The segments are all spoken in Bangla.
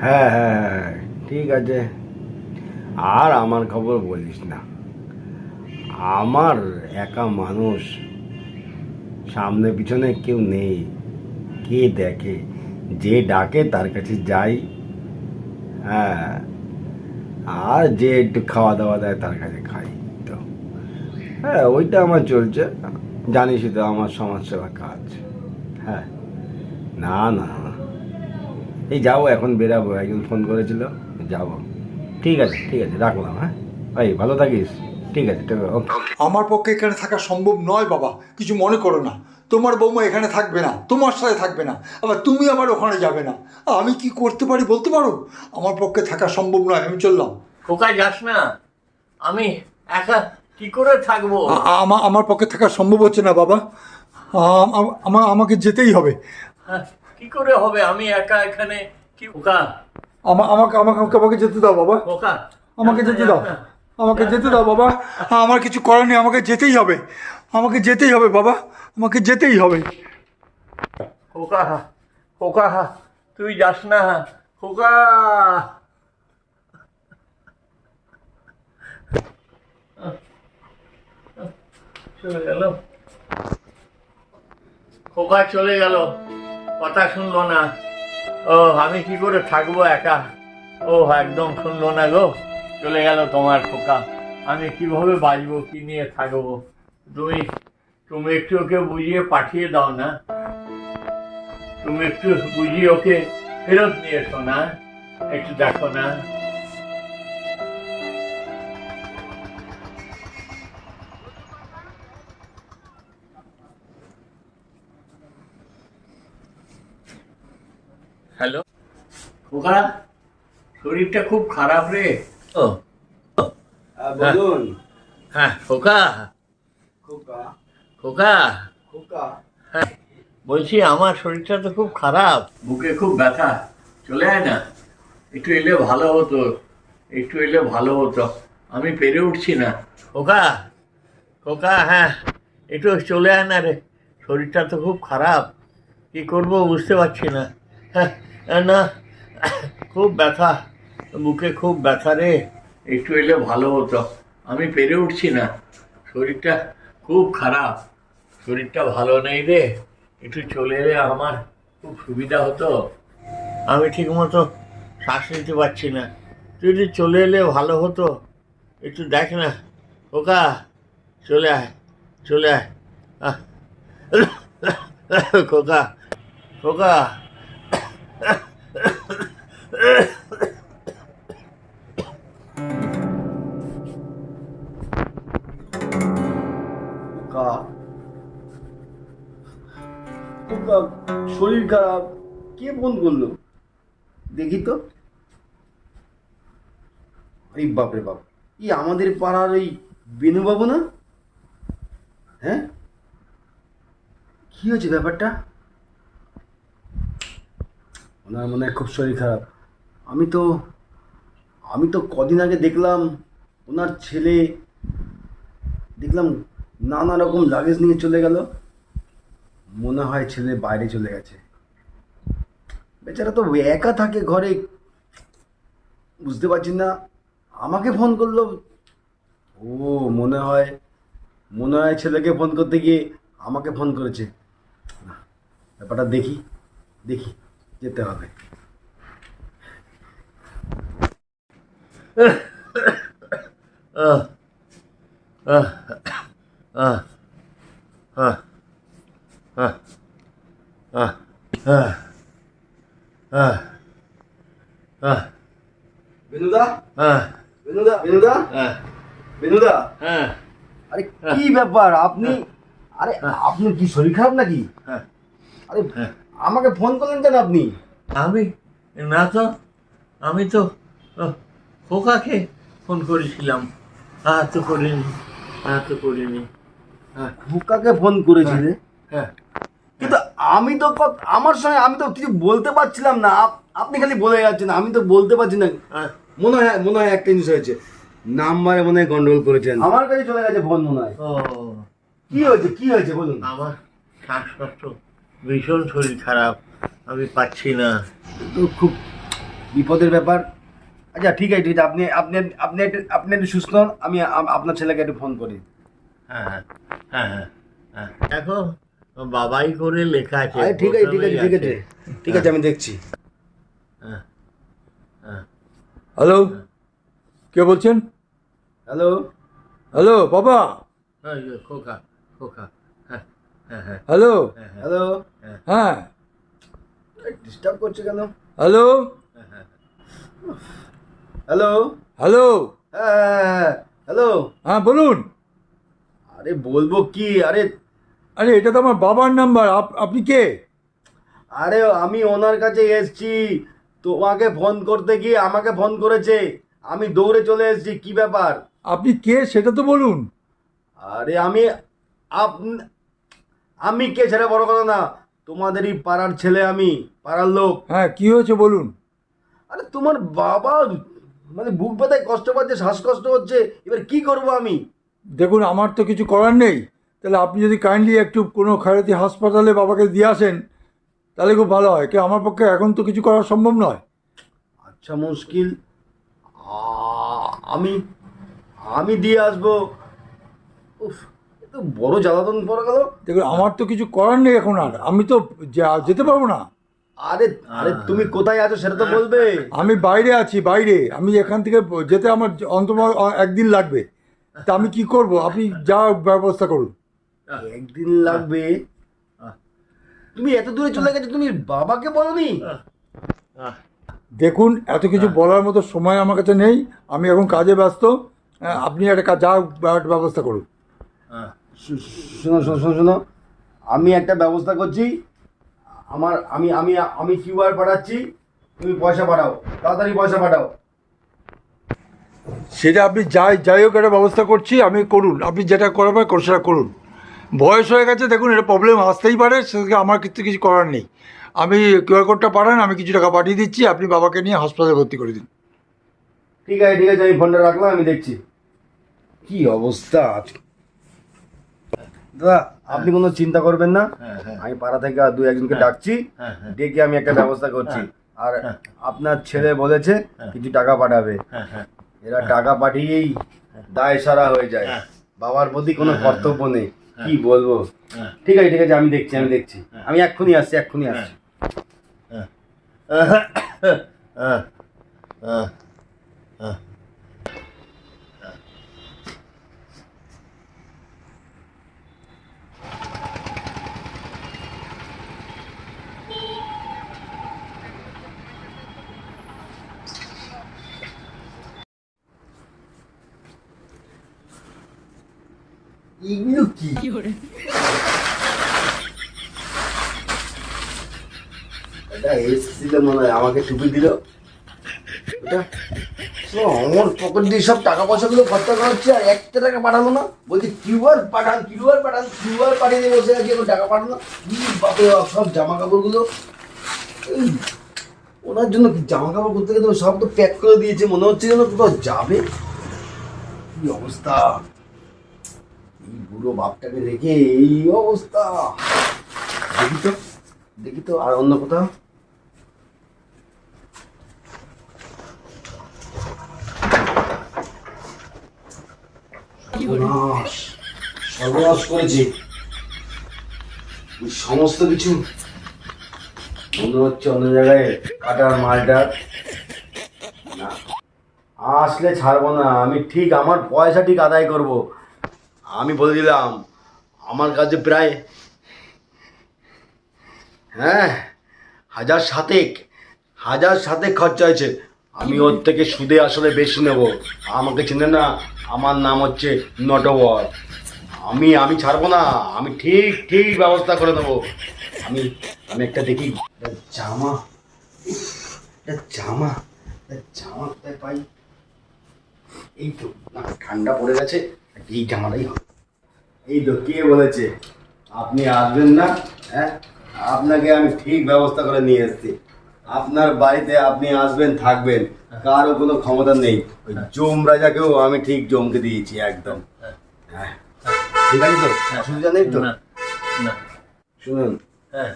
হ্যাঁ হ্যাঁ হ্যাঁ ঠিক আছে। আর আমার খবর বলিস না। আমার একা মানুষ সামনে পিছনে কেউ নেই। কে দেখে? যে ডাকে তার কাছে যাই। হ্যাঁ আর যে একটু খাওয়া দাওয়া দেয় তার কাছে খাই তো। হ্যাঁ ওইটা আমার চলছে। জানিসই তো আমার সমাজসেবা কাজ। হ্যাঁ না না না এই যাব এখন বেরাবো। একজন ফোন করেছিল যাব। ঠিক আছে ঠিক আছে রাখলাম হ্যাঁ? ভাই ভালো থাকিস। ঠিক আছে ওকে। আমার পক্ষে এখানে থাকা সম্ভব নয় বাবা। কিছু মনে করো না। তোমার বৌমা এখানে থাকবে না তোমার সাথে থাকবে না। আবার তুমি আবার ওখানে যাবে না। আমি কি করতে পারি বলতে পারো? আমার পক্ষে থাকা সম্ভব নয় আমি চললাম। খোকা যাস না। আমি একা কি করে থাকব? আমার পক্ষে থাকা সম্ভব হচ্ছে না বাবা। আমাকে যেতেই হবে। হ্যাঁ, কি করে হবে? আমি একা এখানে কি খোকা। আমা- আমাকে আমাকে আমাকে- আমাকে যেতে দাও বাবা। খোকা। আমাকে যেতে দাও। আমাকে যেতে দাও বাবা। আমার কিছু করার নেই আমাকে যেতেই হবে। আমাকে যেতেই হবে বাবা। আমাকে যেতেই হবে। খোকা খোকা তুই যাস না। হা খোকা। চলে গেল। খোকা চলে গেল। কথা শুনলো না। ও আমি কি করে থাকব একা? ও একদম শুনলো না গো। চলে গেল তোমার খোকা। আমি কীভাবে বাঁচবো, কি নিয়ে থাকব? তুমি তুমি একটু ওকে বুঝিয়ে পাঠিয়ে দাও না। তুমি একটু বুঝিয়ে ওকে ফেরত নিয়ে এসো না। একটু দেখো না। হ্যালো? খোকা শরীরটা খুব খারাপ রে। ও। বলুন। হ্যাঁ খোকা। খোকা। খোকা। খোকা। হ্যাঁ, বলছি আমার শরীরটা তো খুব খারাপ। বুকে খুব ব্যথা। চলে আয় না। একটু এলে ভালো হতো। একটু এলে ভালো হতো। আমি পেরে উঠছি না। খোকা খোকা হ্যাঁ একটু চলে আয় না রে। শরীরটা তো খুব খারাপ। কি করব বুঝতে পারছি না। হ্যাঁ না খুব ব্যথা বুকে খুব ব্যথা রে। একটু এলে ভালো হতো। আমি পেরে উঠছি না। শরীরটা খুব খারাপ। শরীরটা ভালো নেই রে। একটু চলে এলে আমার খুব সুবিধা হতো। আমি ঠিক মতো শ্বাস নিতে পারছি না। তুই যদি চলে এলে ভালো হতো একটু দেখ না। ওকা চলে আয় চলে আয়। খোকা খোকা। শরীর খারাপ। কে ফোন করল? দেখি তো। এই বাপরে বাপ। এই আমাদের পাড়ার ওই বেনুবাবু না? হ্যাঁ? কি হয়েছে ব্যাপারটা? ওনার মনে হয় খুব শরীর খারাপ। আমি তো আমি তো কদিন আগে দেখলাম ওনার ছেলে, দেখলাম নানা রকম লাগেজ নিয়ে চলে গেল। মনে হয় ছেলে বাইরে চলে গেছে। বেচারা তো একা থাকে ঘরে, বুঝতে পারছি না। আমাকে ফোন করল। ও, মনে হয় মনে হয় ছেলেকে ফোন করতে গিয়ে আমাকে ফোন করেছে। ব্যাপারটা দেখি দেখি। যেতে হবে। বিনুদা? হ্যাঁ। হ্যাঁ। হ্যাঁ। আরে হ্যাঁ। কি ব্যাপার? আপনি হ্যাঁ। আরে আপনার কি শরীর খারাপ নাকি? হ্যাঁ। আরে আমাকে ফোন করলেন কেন আপনি? আমি? না তো আমি তো খোকাকে ফোন করেছিলাম। হ্যাঁ তো করিনি হ্যাঁ তো করিনি। হ্যাঁ বুকাকে ফোন করেছিলে? হ্যাঁ কিন্তু আমি তো আমার সঙ্গে আমি তো কিছু বলতে পারছিলাম না। আপনি খালি বলে যাচ্ছেন আমি তো বলতে পারছি না। হ্যাঁ। মনে হয় মনে হয় একটা জিনিস হয়েছে। নাম্বারে মনে হয় গন্ডগোল করেছেন। আমার কাছে চলে গেছে ফোন মনে হয়। ও কি হয়েছে কি হয়েছে বলুন। আমার শ্বাসকষ্ট ভীষণ শরীর খারাপ আমি পাচ্ছি না। তো খুব বিপদের ব্যাপার। আচ্ছা ঠিক আছে ঠিক আছে আপনি আপনি আপনি একটু আপনি একটু সুস্থ হন আমি আম- আপনার ছেলেকে একটু ফোন করি। হ্যাঁ হ্যাঁ হ্যাঁ হ্যাঁ হ্যাঁ দেখো বাবাই করে লেখা আছে আরে ঠিক আছে ঠিক আছে ঠিক আছে। ঠিক আছে আমি দেখছি। হ্যাঁ হ্যাঁ। হ্যালো কে বলছেন? হ্যালো? হ্যালো বাবা। হ্যাঁ, খোকা খোকা। হ্যালো? হ্যাঁ হ্যাঁ। হ্যালো? হ্যাঁ। ডিস্টার্ব করছে কেন? হ্যালো? হ্যাঁ, হ্যাঁ। হ্যালো? হ্যালো? হ্যাঁ হ্যালো? হ্যাঁ বলুন। আরে বলব কি? আরে আরে এটা তো আমার বাবার নাম্বার। আপনি কে? আরে আমি ওনার কাছে এসছি। তোমাকে ফোন করতে গিয়ে আমাকে ফোন করেছে। আমি দৌড়ে চলে এসেছি। কি ব্যাপার? আপনি কে সেটা তো বলুন। আরে আমি আপ- আমি কে ছেলে বড় কথা না? তোমাদেরই পাড়ার ছেলে আমি পাড়ার লোক। হ্যাঁ কি হয়েছে বলুন? আরে তোমার বাবা মানে বুক ব্যথায় কষ্ট পাচ্ছে শ্বাসকষ্ট হচ্ছে এবার কি করব আমি? দেখুন আমার তো কিছু করার নেই। তাহলে আপনি যদি কাইন্ডলি একটু কোনো খায়রাতি হাসপাতালে বাবাকে দিয়ে আসেন তাহলে খুব ভালো হয়। কি আমার পক্ষে এখন তো কিছু করা সম্ভব নয়। আচ্ছা মুশকিল। আমি আমি দিয়ে আসব। উফ তো বড় জ্বালাতন পড়ে গেল। দেখুন আমার তো কিছু করার নেই এখন আর। আমি তো যা- যেতে পারব না। আরে আরে তুমি কোথায় আছো সেটা তো বলবে। আমি বাইরে আছি বাইরে। আমি এখান থেকে যেতে আমার অন্তত একদিন লাগবে। তা আমি কি করব? আপনি যা ব্যবস্থা করুন। একদিন লাগবে? তুমি এত দূরে চলে গেছো তুমি বাবাকে বলনি? দেখুন এত কিছু বলার মতো সময় আমার কাছে নেই। আমি এখন কাজে ব্যস্ত। আপনি একটা কাজ যা ব্যবস্থা করুন। শোনো শোনো শোনো শোনো। আমি একটা ব্যবস্থা করছি। আমার আমি আমি আমি কিউআর পাঠাচ্ছি। তুমি পয়সা পাঠাও। তাড়াতাড়ি পয়সা পাঠাও। সেটা আপনি যাই যাই হোক একটা ব্যবস্থা করছি আমি করুন। আপনি যেটা করাবেন কর- সেটা করুন। বয়স হয়ে গেছে দেখুন এটা প্রবলেম আসতেই পারে সেটাকে আমার কিছু কিছু করার নেই। আমি কিউআর কোডটা পাঠান আমি কিছু টাকা পাঠিয়ে দিচ্ছি আপনি বাবাকে নিয়ে হাসপাতালে ভর্তি করে দিন। ঠিক আছে ঠিক আছে আমি ফোনটা রাখলাম আমি দেখছি। কি অবস্থা দাদা আপনি কোনো চিন্তা করবেন না। হ্যাঁ হ্যাঁ আমি পাড়া থেকে আর দু একজনকে ডাকছি। হ্যাঁ হ্যাঁ। ডেকে আমি একটা ব্যবস্থা করছি। আর হ্যাঁ। আপনার ছেলে বলেছে কিছু টাকা পাঠাবে। হ্যাঁ হ্যাঁ। এরা টাকা পাঠিয়েই দায় সারা হয়ে যায়। হ্যাঁ। বাবার প্রতি কোনো কর্তব্য নেই। কি বলব? হ্যাঁ। ঠিক আছে ঠিক আছে আমি দেখছি আমি দেখছি। আমি এক্ষুনি আসছি এক্ষুনি আসছি। আহ, আহ, আহ। এগুলো কি? এটা এসেছিল মনে হয় আমাকে টুপি দিল। এটা তো আমার পকেট দিয়ে সব টাকা পয়সাগুলো খরচা করা হচ্ছে আর একটা টাকা পাঠালো না। বলছি কিউআর পাঠান কিউআর পাঠান কিউআর পাঠিয়ে দিয়ে বসে আছি এখন টাকা পাঠানো কি বাপ, সব জামা কাপড়গুলো ওনার জন্য জামা কাপড় করতে গেলে সব তো প্যাক করে দিয়েছে মনে হচ্ছে যেন কোথাও যাবে? কি অবস্থা? এই বুড়ো বাপটাকে রেখে এই অবস্থা। দেখি তো দেখি তো, আর অন্য কোথাও? সর্বনাশ সমস্ত কিছু মনে হচ্ছে অন্য জায়গায় কাটার মালটার আসলে ছাড়বো না, আমি ঠিক আমার পয়সা ঠিক আদায় করব। আমি বলে দিলাম, আমার কাছে প্রায় হ্যাঁ হাজার সাতেক হাজার সাতেক খরচা হয়েছে। আমি ওর থেকে সুদে আসলে বেশি নেব। আমাকে চিনে না, আমার নাম হচ্ছে নটবর আমি আমি ছাড়বো না, আমি ঠিক ঠিক ব্যবস্থা করে নেব আমি আমি একটা দেখি জামা জামা জামা কোথায় পাই? এই তো ঠান্ডা পড়ে গেছে। এই জামাটাই হবে। এই তো কে বলেছে? আপনি আসবেন না হ্যাঁ? আপনাকে আমি ঠিক ব্যবস্থা করে নিয়ে এসেছি। আপনার বাড়িতে আপনি আসবেন থাকবেন কারও কোনো ক্ষমতা নেই। ওই জম রাজাকেও আমি ঠিক জমকে দিয়েছি একদম। হ্যাঁ। ঠিক আছে তো? অসুবিধা নেই তো? না না। শুনুন। হ্যাঁ।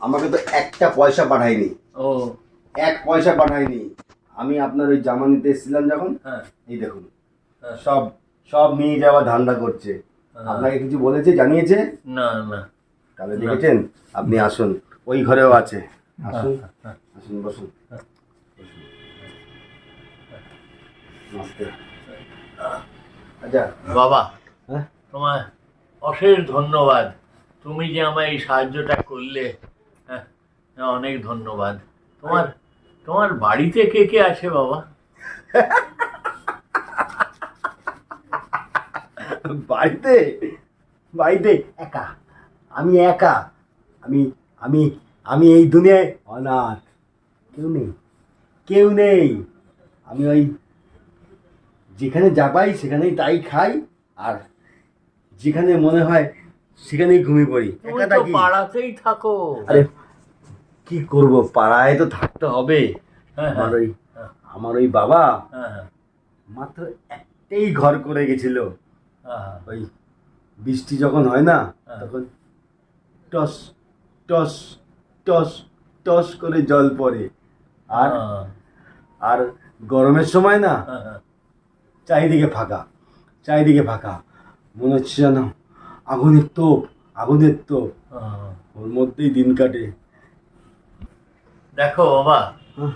আমাকে তো একটা পয়সা পাঠায়নি। ও। এক পয়সা পাঠাইনি আমি আপনার ওই জামা নিতে এসেছিলাম যখন হ্যাঁ। এই দেখুন। হ্যাঁ। সব সব নিয়ে যাওয়া ধান্দা করছে। হ্যাঁ। আপনাকে কিছু বলেছে জানিয়েছে? না না। তাহলে দেখেছেন? আপনি আসুন। ওই ঘরেও আছে। আসুন। হ্যাঁ, আসুন বসুন। আচ্ছা বাবা হ্যাঁ? তোমার অশেষ ধন্যবাদ। তুমি যে আমায় এই সাহায্যটা করলে হ্যাঁ হ্যাঁ, অনেক ধন্যবাদ। তোমার তোমার বাড়িতে কে কে আছে বাবা? বাড়িতে? বাড়িতে? একা? আমি একা? আমি আমি আমি এই দুনিয়ায় অনাথ। কেউ নেই। কেউ নেই। আমি ওই যেখানে যা পাই সেখানেই তাই খাই আর যেখানে মনে হয় সেখানেই ঘুমিয়ে পড়ি। একা তো থাকি? পাড়াতেই থাকো। আরে কি করব? পাড়ায় তো থাকতে হবে। হ্যাঁ, আমার ওই হ্যাঁ। আমার ওই বাবা হ্যাঁ হ্যাঁ, মাত্র একটাই ঘর করে গেছিল। হ্যাঁ, ওই বৃষ্টি যখন হয় না হ্যাঁ। তখন টস টস টস টস করে জল পড়ে আর হ্যাঁ, আর গরমের সময় না হ্যাঁ, হ্যাঁ। চারিদিকে ফাঁকা চারিদিকে ফাঁকা মনে হচ্ছে যেন আগুনের তোপ আগুনের তোপ হ্যাঁ। ওর মধ্যেই দিন কাটে দেখো বাবা হ্যাঁ।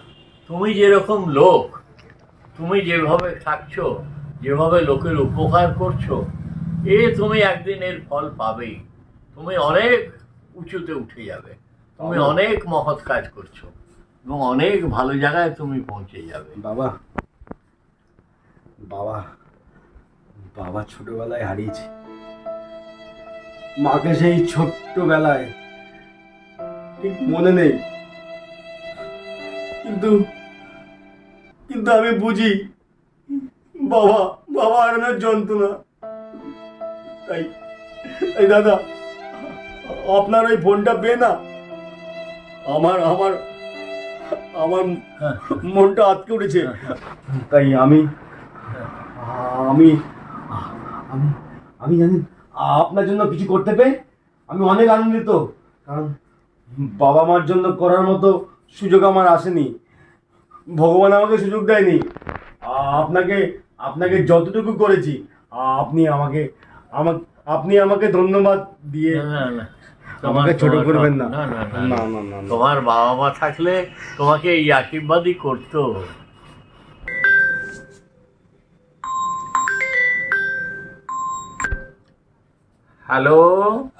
তুমি যেরকম লোক তুমি যেভাবে থাকছো যেভাবে লোকের উপকার করছ এ তুমি একদিন এর ফল পাবেই। তুমি অনেক উঁচুতে উঠে যাবে। তুমি অনেক মহৎ কাজ করছ এবং অনেক ভালো জায়গায় তুমি পৌঁছে যাবে। বাবা বাবা বাবা ছোটবেলায় হারিয়েছে। মাকে সেই ছোট্টবেলায় ঠিক মনে নেই। কিন্তু কিন্তু আমি বুঝি বাবা বাবা হারানোর যন্ত্রণা। তাই তাই দাদা আপনার ওই ফোনটা পেয়ে না আমার আমার আমার হ্যাঁ। মনটা আটকে উঠেছে। তাই আমি আমি আমি আমি জানেন আপনার জন্য কিছু করতে পেরে আমি অনেক আনন্দিত কারণ বাবা মার জন্য করার মতো সুযোগ আমার আসেনি। ভগবান আমাকে সুযোগ দেয়নি। আপনাকে আপনাকে যতটুকু করেছি আপনি আমাকে আমাকে আপনি আমাকে ধন্যবাদ দিয়ে না, না, না। আমাকে ছোট তোমার- করবেন না। তোমার বাবা মা থাকলে তোমাকে এই আশীর্বাদই করতো। হ্যালো?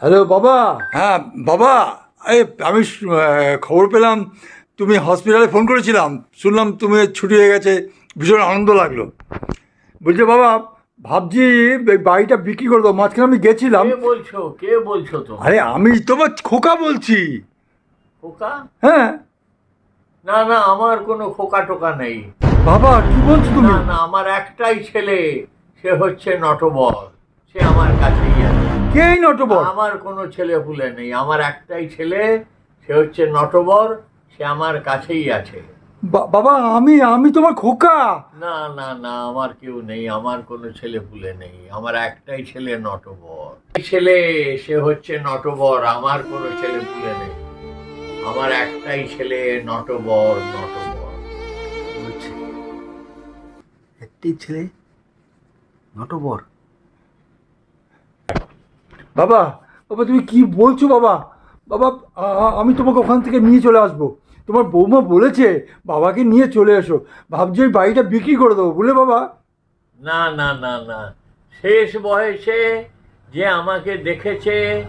হ্যালো বাবা। হ্যাঁ বাবা। এই আমি খবর পেলাম তুমি হসপিটালে ফোন করেছিলাম। শুনলাম তুমি ছুটি হয়ে গেছে ভীষণ আনন্দ লাগল। বলছে বাবা ভাবছি বাড়িটা বিক্রি করে দেবো। মাঝখানে আমি গেছিলাম। কে বলছো? কে বলছো তো? আরে আমি তোমার খোকা বলছি। খোকা? হ্যাঁ। না না আমার কোনো খোকা টোকা নেই। বাবা কি বলছো তুমি? না না আমার একটাই ছেলে। সে হচ্ছে নটবর সে আমার কাছেই আছে। কে নটবর আমার কোনো ছেলে পুলে নেই। আমার একটাই ছেলে সে হচ্ছে নটবর সে আমার কাছেই আছে। বাবা আমি আমি তোমার খোকা। না না না আমার কেউ নেই আমার কোনো ছেলে পুলে নেই আমার একটাই ছেলে নটবর। এই ছেলে সে হচ্ছে নটবর আমার কোনো ছেলে পুলে নেই। আমার একটাই ছেলে নটবর নটবর। বলছে একটি ছেলে নটবর? বাবা বাবা তুমি কি বলছো বাবা? বাবা আমি তোমাকে ওখান থেকে নিয়ে চলে আসব। তোমার বৌমা বলেছে বাবাকে নিয়ে চলে এসো। ভাবছি ওই বাড়িটা বিক্রি করে দেবো বলে বাবা? না না না না। শেষ বয়সে যে আমাকে দেখেছে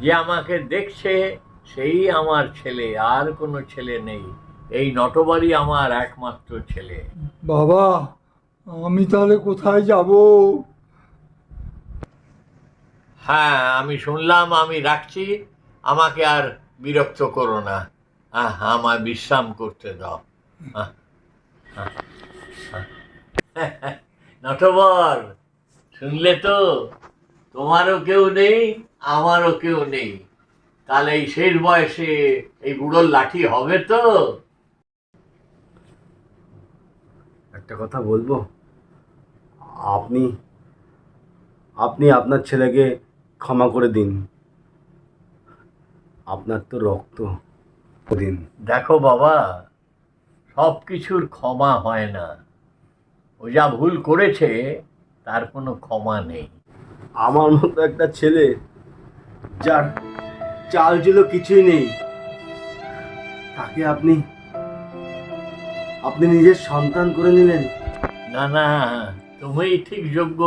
যে আমাকে দেখছে সেই আমার ছেলে আর কোনো ছেলে নেই। এই নটবারই আমার একমাত্র ছেলে। বাবা আমি তাহলে কোথায় যাব? হ্যাঁ আমি শুনলাম আমি রাখছি। আমাকে আর বিরক্ত করো না। আমায় বিশ্রাম করতে দাও। নটবর শুনলে তো? তোমারও কেউ নেই, আমারও কেউ নেই। তাহলে এই শেষ বয়সে এই বুড়োর লাঠি হবে তো? একটা কথা বলব? আপনি আপনি আপনার ছেলেকে ক্ষমা করে দিন। আপনার তো রক্ত। দিন দেখো বাবা সব কিছুর ক্ষমা হয় না। ও যা ভুল করেছে তার কোনো ক্ষমা নেই। আমার মতো একটা ছেলে যার চাল ছিল কিছুই নেই তাকে আপনি আপনি নিজের সন্তান করে নিলেন। না না তুমি ঠিক যোগ্য।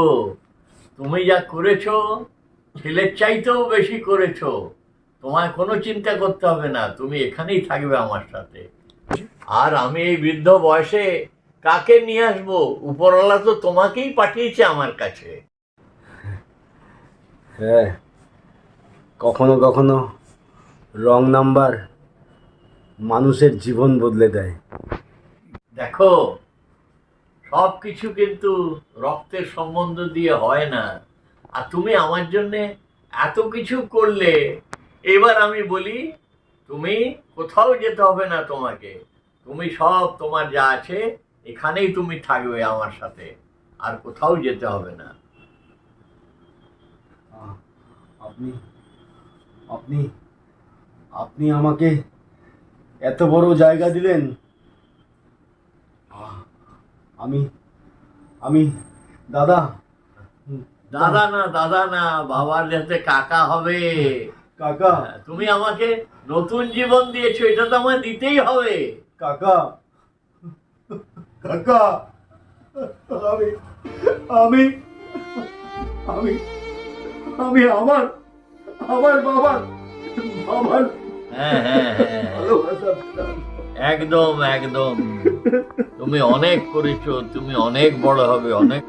তুমি যা করেছ ছেলের চাইতেও বেশি করেছ। তোমায় কোনো চিন্তা করতে হবে না তুমি এখানেই থাকবে আমার সাথে। আর আমি এই বৃদ্ধ বয়সে কাকে নিয়ে আসব? উপরওয়ালা তো তোমাকেই পাঠিয়েছে আমার কাছে। হ্যাঁ কখনো কখনো রং নাম্বার মানুষের জীবন বদলে দেয়। দেখো সব কিছু কিন্তু রক্তের সম্বন্ধ দিয়ে হয় না। আর তুমি আমার জন্যে এত কিছু করলে এবার আমি বলি তুমি কোথাও যেতে হবে না তোমাকে। তুমি সব তোমার যা আছে এখানেই তুমি থাকবে আমার সাথে। আর কোথাও যেতে হবে না। আপনি আপনি আপনি আমাকে এত বড় জায়গা দিলেন। আমি আমি দাদা দাদা না দাদা না বাবার যাতে কাকা হবে। কাকা। তুমি আমাকে নতুন জীবন দিয়েছ এটা তো আমায় দিতেই হবে। কাকা। কাকা। আমি আমি আমি আমি আমার আমার বাবার বাবার হ্যাঁ হ্যাঁ হ্যাঁ একদম একদম। তুমি অনেক করেছ তুমি অনেক বড় হবে অনেক